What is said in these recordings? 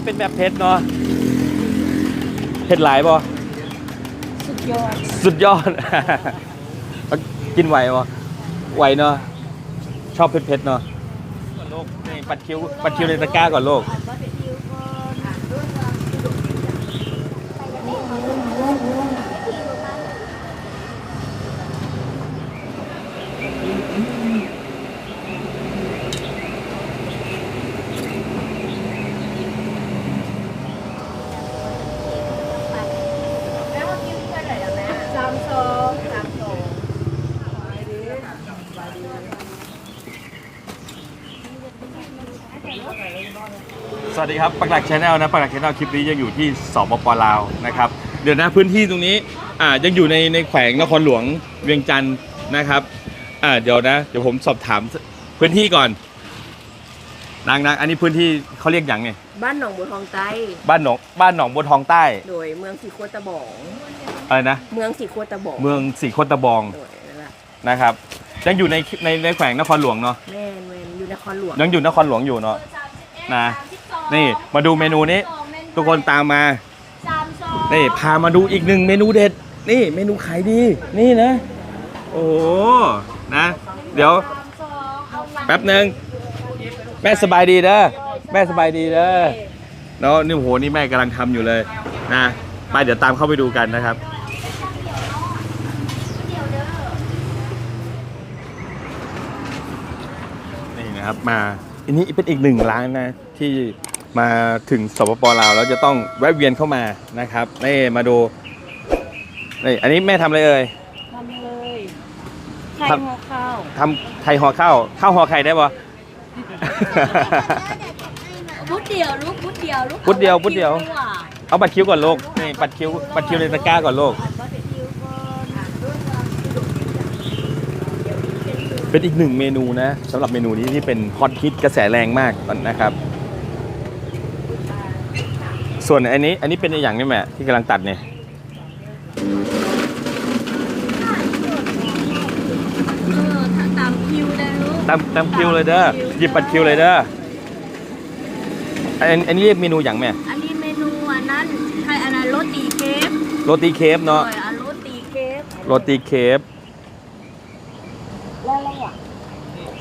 นนี้เป็นแบบเผ็ดเนาะเผ็ดหลายบ่สุดยอด สุดยอด กินไหวบ่ไหวเนาะชอบเผ็ดๆเนาะก่อนโลกนี่ปัดคิ้วปัดคิ้วในตะกร้าก่อนโลก สามสองสามสอง สวัส ดีครับปักหลักชาแนลนะปักหลักชาแนลคลิปนี้ยังอยู่ที่สปปลาวนะครับเดี๋ยวนะพื้นที่ตรงนี้อ่ายังอยู่ในในแขวงนครหลวงเวียงจันทร์นะครับอ่าเดี๋ยวนะเดี๋ยวผมสอบถามพื้นที่ก่อนนางนางอันนี้พื้นที่เขาเรียกอย่างไงบ้านหนองบัวทองใต้บ้านหนองบ้านหนองบัวทองใต้ โดยเมืองสีโคตะบองอะไรนะเมืองสีโคตะบองเมืองสีโคตะบองโดยนั่นแหละนะครับยังอยู่ในในในแขวงนครหลวงเนาะแม่นเวนอยู่นครหลวงยังอยู่นครหลวงอยู่เนาะนะ นี่มาดูเมนูนี้ ทุกคนตามมานี่พามาดูอีกหนึ่งเมนูเด็ด นี่เมนูขายดี นี่นะ โอ้โหนะ เดี๋ยว แป๊บหนึ่งแม่สบายดีเด้อแม่สบายดีเด้อเนาะนี่โอ้โหนี่แม่กำลังทำอยู่เลยนะไปเดี๋ยวตามเข้าไปดูกันนะครับนี่นะครับมาอันนี้เป็นอีกหนึ่งร้านนะที่ มาถึงสปปลาวแล้วจะต้องแวะเวียนเข้ามานะครับนี่มาดูนี่อันนี้แม่ทำอะไรเอ่ยทำเลยไข่ครับห่อข้าวทำไข่ห่อข้าวข้าวห่อไข่ได้ปะพุดเดียวลูกพุดเดียวลูกพุดเดียวพุดเดียวอาเอาบัตรคิ้วก่อนลูกนี่บัตรคิ้วบัตรคิ้วในตะกร้าก่อนลูกบัตรคิวก่อนเป็นอีกหนึ่งเมนูนะสำหรับเมนูนี้ที่เป็นฮอตฮิตกระแสแรงมากนะครับ ส่วนอันนี้อันนี้เป็นอย่างนี้แม่ที่กำลังตัดเนี่ยเออถ้าตามคิวได้ลูกตามตามคิวเลยเด้อหยิบบัตรคิวเลยเด้ออันอันนี้เรียกเมนูอย่างแม่อันนี้เมนูอันนั้นใครอันนั้นโรตีเคฟโรตีเคฟเนาะโดยอันโรตีเคฟโรตีเคฟแล้วอะไรอะ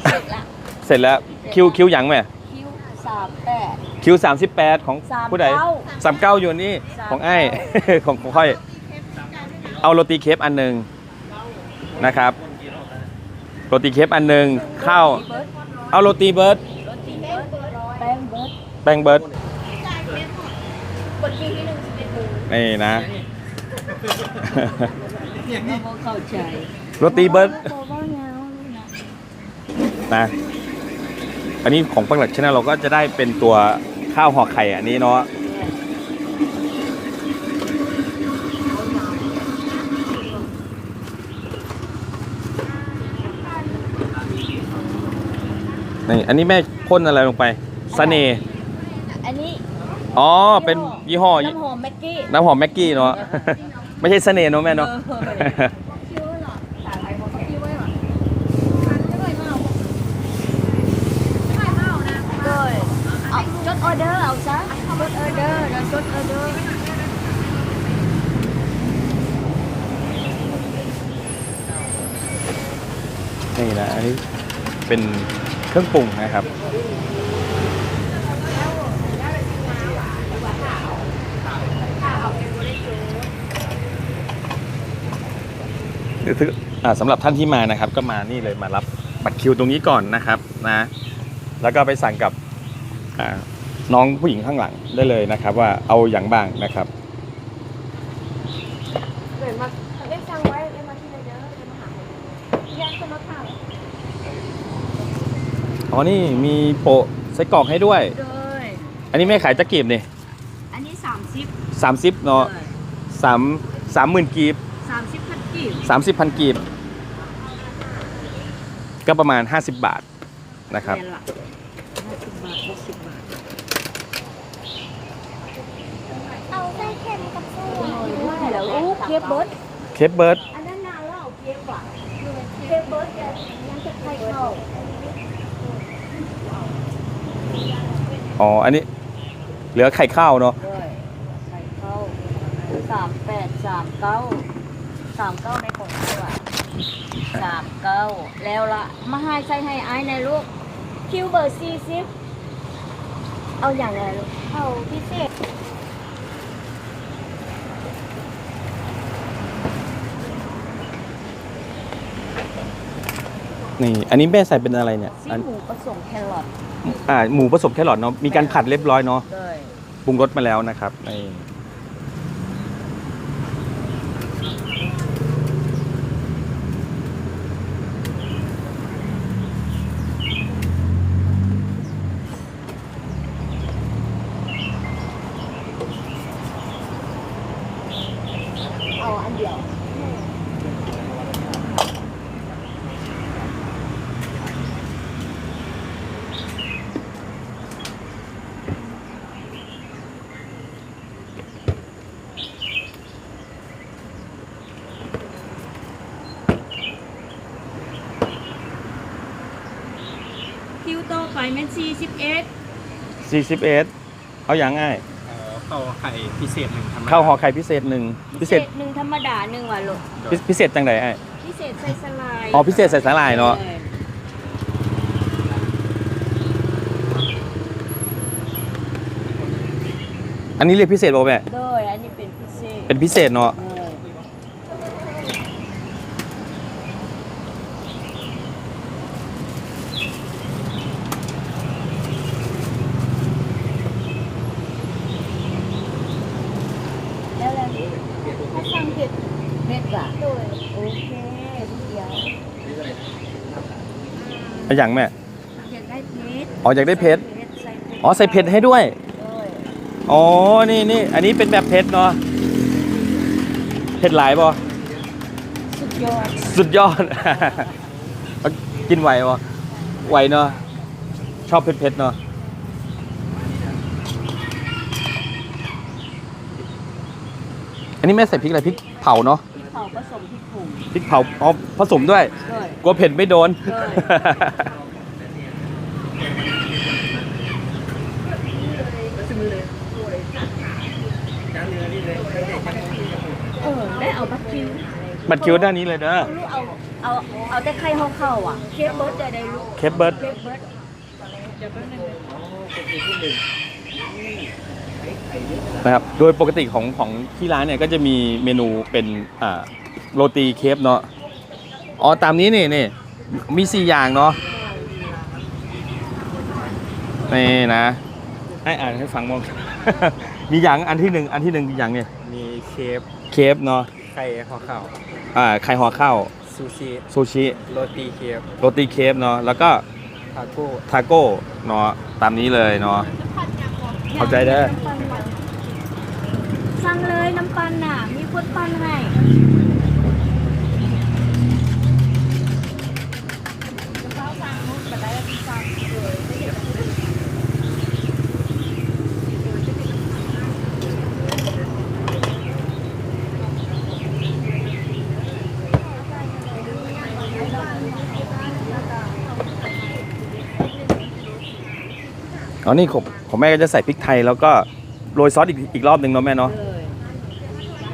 เสร็จละเสร็จแล้วคิวคิวอย่างแม่คิวสามแปด คิว38 ของสามผู้ใดเก้าสามเก้าอยู่นี่สามของไอ้ ของของค่อย เอาโรตีเคฟอันหนึ่งนะครับโรตีเคฟอันหนึ่งข้าวเบิร์ด เอาโรตีเบิร์ดโรตีเบิร์ดแป้งเบิร์ดแป้งเบิร์ดกดคิวที่หนึ่งสิบเอ็ดโมงนี่นะ เราก็เข้าใจโรตีเบิร์ด โบว่าเงาเลยนะนะ อันนี้ของปังหลักชนะเราก็จะได้เป็นตัวข้าวห่อไข่อันนี้เนาะนี่อันนี้แม่พ่นอะไรลงไปเสน่ห์อันนี้ อ๋อ เป็นยี่ห้อน้ำหอมแม็กกี้น้ำหอมแม็กกี้เนาะ ไม่ใช่เสน่ห์เนาะแม่เนาะ เออ คิวเหรอสาหร่ายของคิวไว้เหรอไม่ไหวเมาไม่ไหวเมานะเลยเอาจดออเดอร์เอาซะจดออเดอร์แล้วจดออเดอร์ นี่นะอันนี้เป็นเครื่องปรุงนะครับรือถ้าอ่าสำหรับท่านที่มานะครับ ก็มานี่เลยมารับบัตรคิวตรงนี้ก่อนนะครับนะ แล้วก็ไปสั่งกับอ่าน้องผู้หญิงข้างหลังได้เลยนะครับ ว่าเอาอย่างบ้างนะครับ เหมือนมาเรียกสั่งไว้เลยมาที่ไหนเด้อเลยมาหาแยกคนละข่าว อ๋อนี่มีโปะไส้กรอกให้ด้วยเลยอันนี้ไม่ขายจะกีบนี่อันนี้สามสิบสามสิบเนาะสามสามหมื่นกีบสามสิบพันกีบสามสิบพันกีบ ก็ประมาณ50บาทนะครับแม่ละห้าสิบบาทหกสิบบาทเอาไส้เค็มกับไส้หโอ้วานยว่าแล้วอู้เคฟเบิร์ดเคปเบิร์ดอันนั้นนานแล้วเคฟอะเคเบิร์ดจะยังจะไข่เข้า อ๋อ อันนี้ เหลือไข่ข้าวเนาะด้วยไข่เข้าสามแปดสามเก้าสามเก้าในของเราอะสามเก้าแล้วละมาให้ใส่ให้ไอ้ในลูก คิวเบอร์สี่สิบเอาอย่างไรลูกเอาพิเศษ นี่ อันนี้แม่ใส่เป็นอะไรเนี่ยซี่อันหมูผสมแครอทอ่าหมูผสมแครอทเนาะ มีการผัดเรียบร้อยเนาะ ด้วย ปรุงรสมาแล้วนะครับนี่ เอาอันเดียว คิวโตอไป แม่นสี่สิบเอ็ดสี่สิบเอ็ดเอาอย่างง่ายอ๋อข้าวไข่พิเศษหนึ่งธรรมดาข้าวห่อไข่พิเศษหนึ่งพิเศษหนึ่งธรรมดาหนึ่งว่ะลูกพิพิเศษจังไดไอ้พิเศษใส่สลายอ๋อพิเศษใส่สาหร่ายเนาะอออันนี้เรียกพิเศษป่ะแม่โดยอันนี้เป็นพิเศษเป็นพิเศษเนาะเออแล้วแล้ว ถ้าสั่งเผ็ด เม็ดว่ะ โดย โอเคเดี๋ยว เอาอย่างแม่ อยากได้เพชรอ๋ออยากได้เพชร ใส่เพชรอ๋อใส่เผ็ดให้ด้วย ด้วยอ๋อ นี่นี่ อันนี้เป็นแบบเผ็ดเนาะ เผ็ดหลายป่ะสุดยอดสุดยอด เอากินไหวป่ะไหวเนาะ ชอบเผ็ดๆเนาะ อันนี้แม่ใส่พริกอะไรพริกเผาเนาะพริก เผาผสมพริกผงพริกเผาอ๋อผสมด้วยด้วย กลัวเผ็ดไม่โดน ใช่ เออ ได้เอาบัตรคิวบัตรคิวด้านนี้เลยเด้อลูกเอาเอาเอาแต่ไข่ห้องเข้าอะเคฟเบิร์ดได้ได้ลูกเคปเบิร์ดเคฟเบิร์ดเดี๋ยวแป๊บ นึงนะครับโดยปกติของของที่ร้านเนี่ยก็จะมีเมนูเป็นอ่าโรตีเคฟเนาะอ๋อตามนี้นี่นี่มีสี่อย่างเนาะนี่นะให้อ่านให้ฟังบ้างมีอย่างอันที่หนึ่งอันที่หนึ่งอย่างเนี่ยมีเคฟเคฟเนาะไข่ห่อข้าวอ่าไข่ห่อข้าวซูชิซูชิโรตีเคฟโรตีเคฟเนาะแล้วก็ทาโก้ทาโก้เนาะตามนี้เลยเนาะเข้าใจเด้อ สั่งเลยน้ำปันน่ะ มีคนปันให้อ๋อนี่ของของแม่ก็จะใส่พริกไทยแล้วก็ โรยซอสอีกอีกรอบหนึ่งเนาะแม่เนาะเลย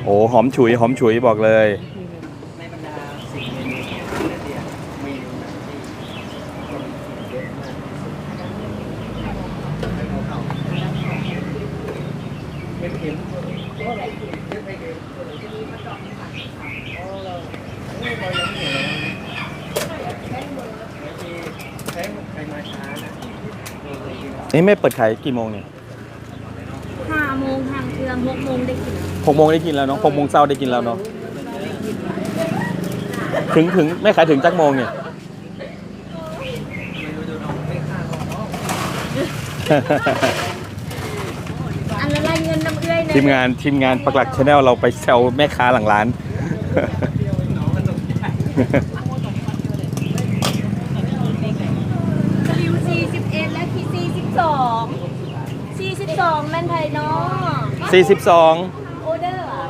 โอ้หอมฉุยหอมฉุยบอกเลย ในบรรดาสิ่งเมนูที่ละเอียดเมนูไหนที่คนเยอะมากไม่เห็นใช้ใครมาช้านะ นี่แม่เปิดขายกี่โมงเนี่ยห้าโมง ทางเครื่องหกโมงได้กินหกโมงได้กินแล้วเนาะหกโมงเช้าได้กินแล้วเนาะถึงถึงแม่ขายถึงจักโมงเนี่ยอันละลายเงินน้ำเอื้อยทีมงานทีมงานปักหลักชาแนลเราไปแซวแม่ค้าหลังร้าน คิวสี่สิบเอ็ดและคิวสี่สิบสองสี่สิบสองแม่นไทยเนาะ 42ออเดอร์อะ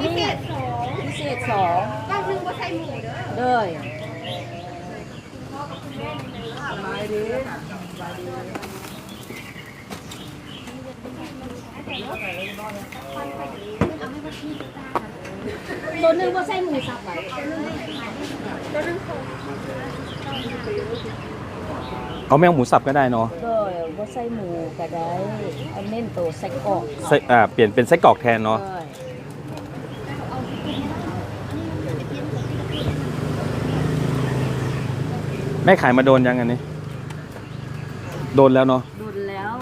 พิเศษสองพิเศษสองก็นึกว่าใส่หมูเด้อเลยตัวหนึงว่าใส่หมูสับอะ เอาแมวหมูสับก็ได้เนาะก็ว่าใส่หมูก็ได้เอาเน้นตัวใส่กรอกไส้อ่าเปลี่ยนเป็นไส้กรอกแทนเนาะได้แม่ขายมาโดนยังอันนี้ โดนแล้วเนาะ ดุนแล้ว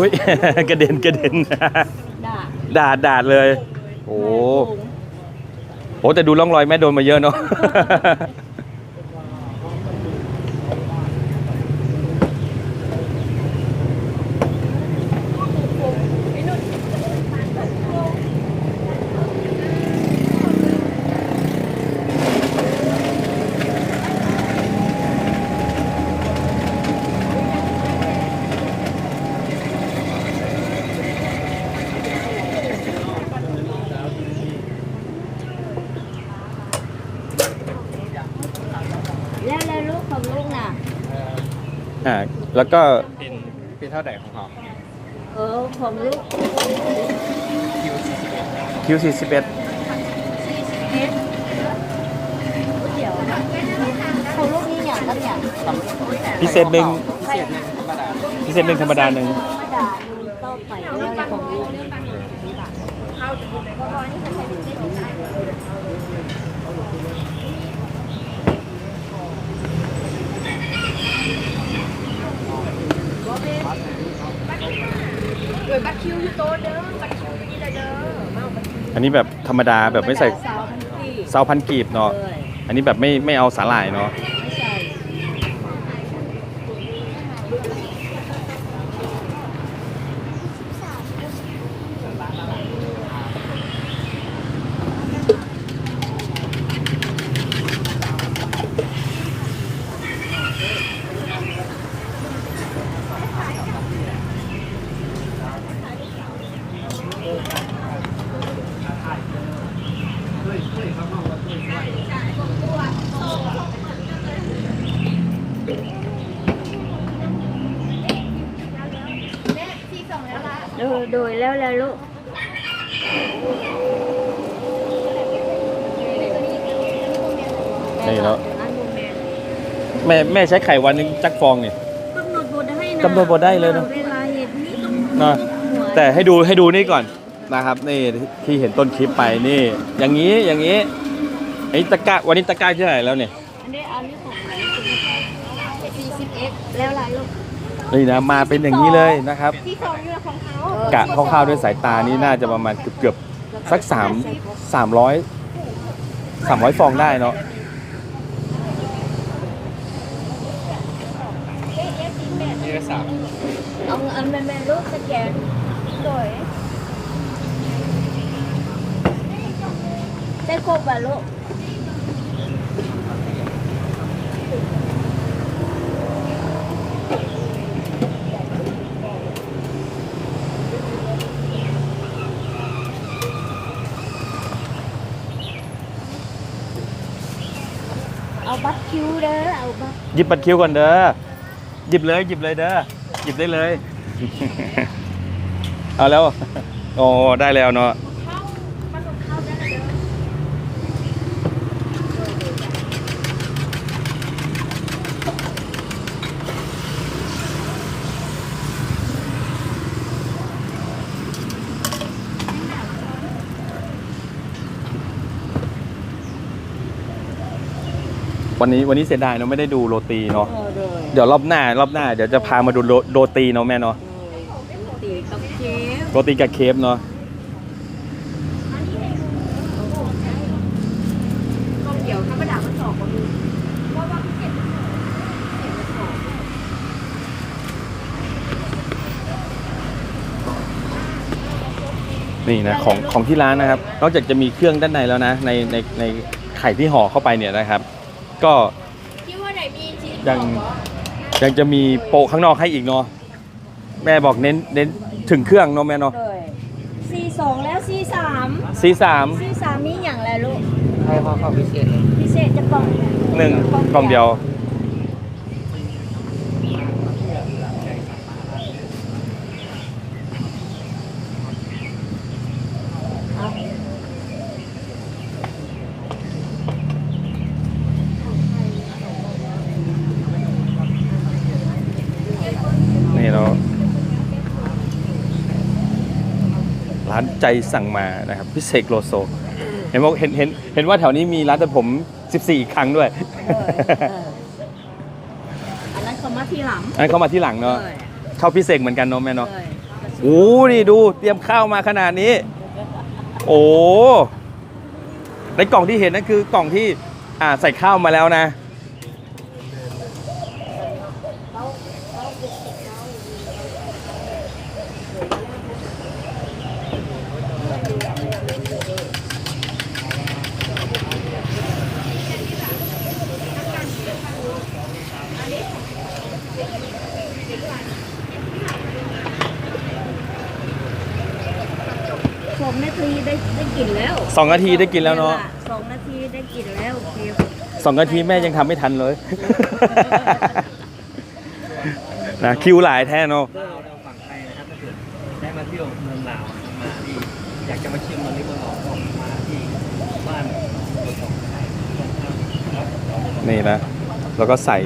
อุ้ย กระเด็นกระเด็นด่าดาดดาดเลย โอ้โหแต่ดูร่องรอยแม่โดนมาเยอะเนาะ แล้วแล้วลูกของลูกน่ะ อ่าแล้วก็เป็นเป็นเท่าไหร่ของเขาเออของลูกคิว41คิว41เอ็ดเดี๋ยวของลูกนี่อย่างกับอย่างพิเศษหนึ่งพิเศษหนึ่งธรรมดาพิเศษหนึ่งธรรมดาหนึ่งธรรมดาดูต่อไปแล้ว อะไรของลูกอันนี้แบบธรรมดาแบบไม่ใส่สาพันปีเซาพันกีบเนาะ อันนี้แบบไม่ไม่เอาสาหร่ายเนาะม่ใส่ โดยโดยแล้วแล้วลูกนี่แล้วอันโมเมนต์แม่แม่ใช้ไข่วันหนึงจักฟองเนี่ย กำหนดบทได้นะกำหนดบทได้เลยเนอะเวลาเห็นนี่ต้องเนาะหัวแต่ให้ดูให้ดูนี่ก่อนนะครับ นี่ที่เห็นต้นคลิปไปนี่ อย่างนี้อย่างนี้ไอ้ตะกร้าวันนี้ตะกร้าที่เท่าไหร่แล้วเนี่ยอันนี้อันนี้ของไหนสี่สิบเอ็ดแล้วไรลูก นี่นะมาเป็นอย่างนี้เลยนะครับที่สองอยู่ของเขากะคร่าวๆด้วยสายตานี่น่าจะประมาณเกือบเกือบๆสักสามสามร้อยสามร้อยฟองได้เนาะนี่ก็สามเอาอันแม่แม่ลูกสแกนโดยใช้ครบอะลูก เอาบัตรคิวเด้อเอาบัตร ห ยิบบัตรคิวก่อนเด้อหยิบเลยหยิบเลยเด้อหยิบได้เลย เอาแล้ว โอ้ได้แล้วเนาะ วันนี้วันนี้เสียดายเนาะไม่ได้ดูโรตีเนาะเออโดยเดี๋ยวรอบหน้ารอบหน้าเดี๋ยวจะพามาดูโรโรตีเนาะแม่เนาะตีกับเชฟโรตีกับเคฟเนาะก็เกี่ยวธรรมดามันสองคนเพราะว่าพี่เก็บเก็บมาสองนนี่นะของของที่ร้านนะครับ นอกจากจะมีเครื่องด้านในแล้วนะในในในไข่ที่ห่อเข้าไปเนี่ยนะครับ ก็คิดว่าไหนมีจีนยังยังจะมีโปะข้างนอกให้อีกเนาะแม่บอกเน้นเน้นถึงเครื่องเนาะแม่เนาะเลยซีสองแล้วซีสามซีสามซีสามมีอย่างไรลูกให้พ่อเข้าพิเศษเลยพิเศษจะกล่องหนึ่งกล่องเดียว นี่เราร้าน ใจสั่งมานะครับพิเศษโลโซเห็นบอกเห็นเห็นเห็นว่าแถวนี้มีร้านตัดผม 14อีกครั้งด้วย อันนั้นเขามาทีหลังอันนเข้ามาที่หลังเนาะเลยเข้าพิเศษเหมือนกันเนาะแม่เนาะเลยโอ้นี่ดูเตรียมข้าวมาขนาดนี้ โอ้ในกล่องที่เห็นนั่นคือกล่องที่อ่าใส่ข้าวมาแล้วนะ องนาทีได้ได้กินแล้วสองนาทีได้กินแล้วเนาะสองนาทีได้กินแล้วโอเคสองนาทีแม่ยังทำไม่ทันเลย นะคิวหลายแท้เนาะเราเราฝั่งไทยนะครับถ้าเกิดได้มาเที่ยวเมืองลาวมาที่อยากจะมาชิมมันนี่ก็ลองก็มาที่บ้านตัวของไทยตรงข้ามครับนี่นะ แล้วก็ใส่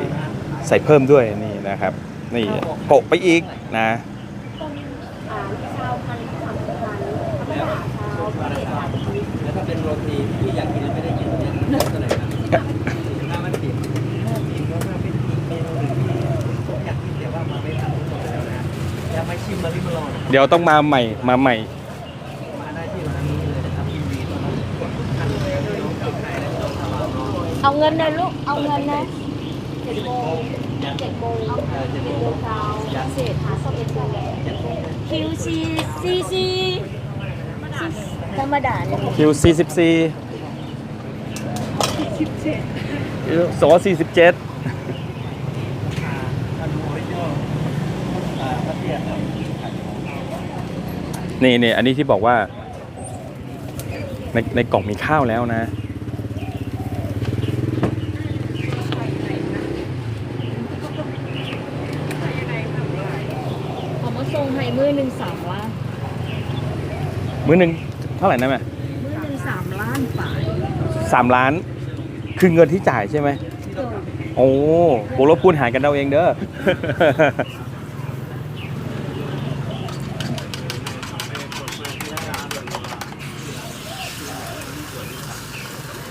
ใส่เพิ่มด้วยนี่นะครับ นี่โปะไปอีกนะ อ่า อยากมาชิมมาลองเดี๋ยวต้องมาใหม่มาใหม่ มาได้ที่ร้านนี้เลยนะครับยินดีต้อนรับทุกท่านเลยน้องเก่าไทยและน้องสาวน้อยเอาเงินนะลูก เอาเงินนะเจ็ดโมงเจ็ดโมงเอาเออเจ็ดเจ็โมงเช้าพิเศษหาสอบเอ็ดโมงยันโมงคิวซีซีซีธรรมดาเนี่ยคิว44โซ47 อ่าท่านโมริโยอ่าพระเทียครับ นี่นี่อันนี้ที่บอกว่า ในในกล่องมีข้าวแล้วนะผมมาส่งให้มือหนึ่งสามล้านมื้อหนึ่งเท่าไหร่นะแม่มือหนึ่งสามล้านฝ่ายสามล้าน คือเงินที่จ่ายใช่ไหมโอ้โหลบคูณหารกันเอาเองเด้อ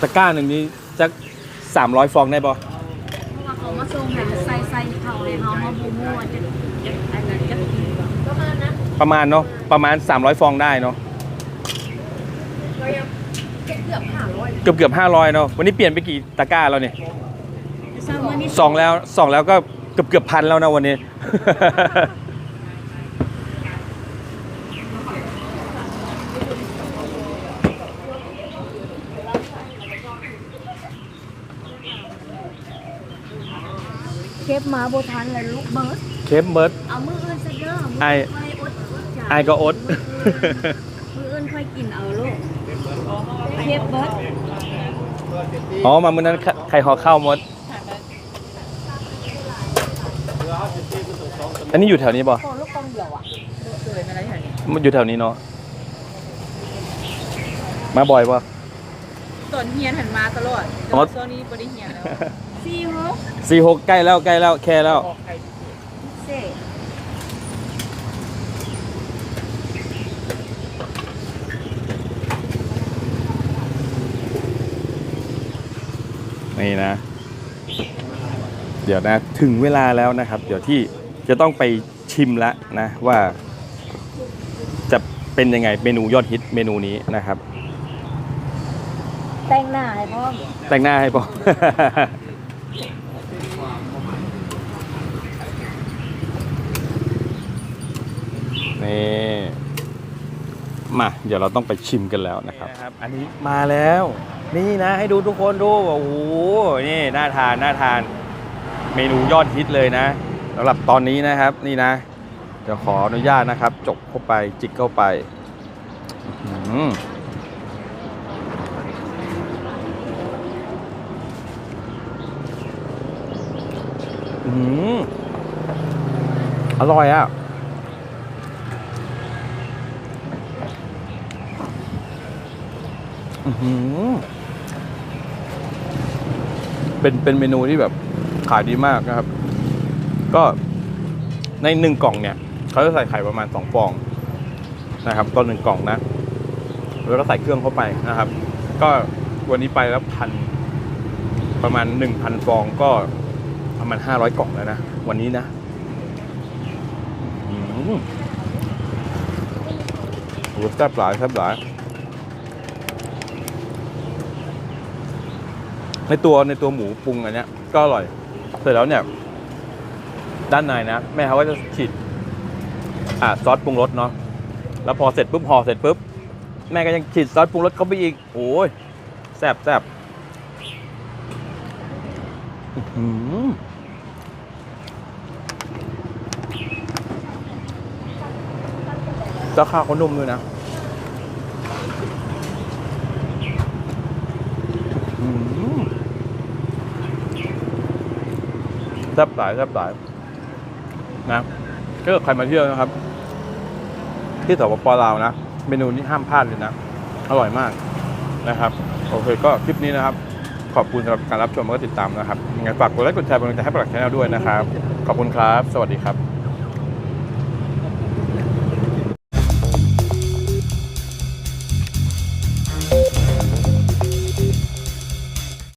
ตะกร้าหนึ่งนี้จะสามร้อยฟองได้ปะเพราะว่าเขามาส่งให้ใส่ใส่เขาเลยเขามาบูมูจะจะอันนั้นจะประมาณนั้นประมาณเนาะประมาณ 300 ฟองได้เนาะก็ยังเกือบห้าร้อยเกือบเกือบห้าร้อยเนาะวันนี้เปลี่ยนไปกี่ตะกร้าแล้วเนี่ยสามวันนี้สองแล้วสองแล้วก็เกือบเกือบพันแล้วนะวันนี้ เคปมาโบทันเลยลูกเบิร์ดเคปเบิร์ดเอามืออื่นซะเด้อมืไอ้ไออดจ่ายไอก็อด มืออื่นค่อยกินเอาลูกเคปเบิร์ดอ๋อมาเมื่อนั้นไข่ห่อข้าวหมด อันนี้อยู่แถวนี้ป่ะโอ้ลูกกองเดียวอะมันอยู่แถวนี้เนาะมาบ่อยป่ะตอนเฮียนหันมาตลอดอ๋อโซนนี้บริเฮียนแล้ว ซีฮกสี่หกใกล้แล้วใกล้แล้วแค่แล้วเซ่นี่นะ เดี๋ยวนะถึงเวลาแล้วนะครับ เดี๋ยวที่จะต้องไปชิมละนะว่า จะเป็นยังไงเมนูยอดฮิตเมนูนี้นะครับ แต่งหน้าให้พ่อม แต่งหน้าให้ปอ นี่มาเดี๋ยวเราต้องไปชิมกันแล้วนะครับ อันนี้มาแล้ว นี่นะให้ดูทุกคนดูโอ้โหนี่น่าทานน่าทาน เมนูยอดฮิตเลยนะสำหรับตอนนี้นะครับนี่นะเดี๋ยวขออนุญาตนะครับ จกเข้าไปจิกเข้าไปอื้อหืออื้อหืออร่อยอะ อื้อหือ เป็นเป็นเมนูที่แบบขายดีมากนะครับ ก็ในหนึ่งกล่องเนี่ยเขาจะใส่ไข่ประมาณสองฟองนะครับต่อหนึ่งกล่องนะ แล้วก็ใส่เครื่องเข้าไปนะครับ ก็วันนี้ไปแล้วพันประมาณหนึ่งพันฟองก็ประมาณห้าร้อยกล่องแล้วนะ วันนี้นะอื้อหือโอ้โหแซ่บหลายแซ่บหลาย ในตัวในตัวหมูปรุงอันเนี้ยก็อร่อย เสร็จแล้วเนี่ย ด้านในนะแม่เขาก็จะฉีดอ่าซอสปรุงรสเนาะแล้วพอเสร็จปุ๊บห่อเสร็จปุ๊บแม่ก็ยังฉีดซอสปรุงรสเข้าไปอีกโอ้ยแซ่บแซ่บอื้อหือแล้วข้าวเขานุ่มด้วยนะ อืม แซ่บหลายแซ่บหลายนะถ้าเกิดใครมาเที่ยวนะครับ ที่สปปลาวนะ เมนูนี้ห้ามพลาดเลยนะ อร่อยมากนะครับ โอเคก็คลิปนี้นะครับ ขอบคุณสำหรับการรับชมและก็ติดตามนะครับยังไงฝากกดไลค์กดแชร์เป็นกำลังใจให้ปลักชแนลด้วยนะครับ ขอบคุณครับ สวัสดีครับ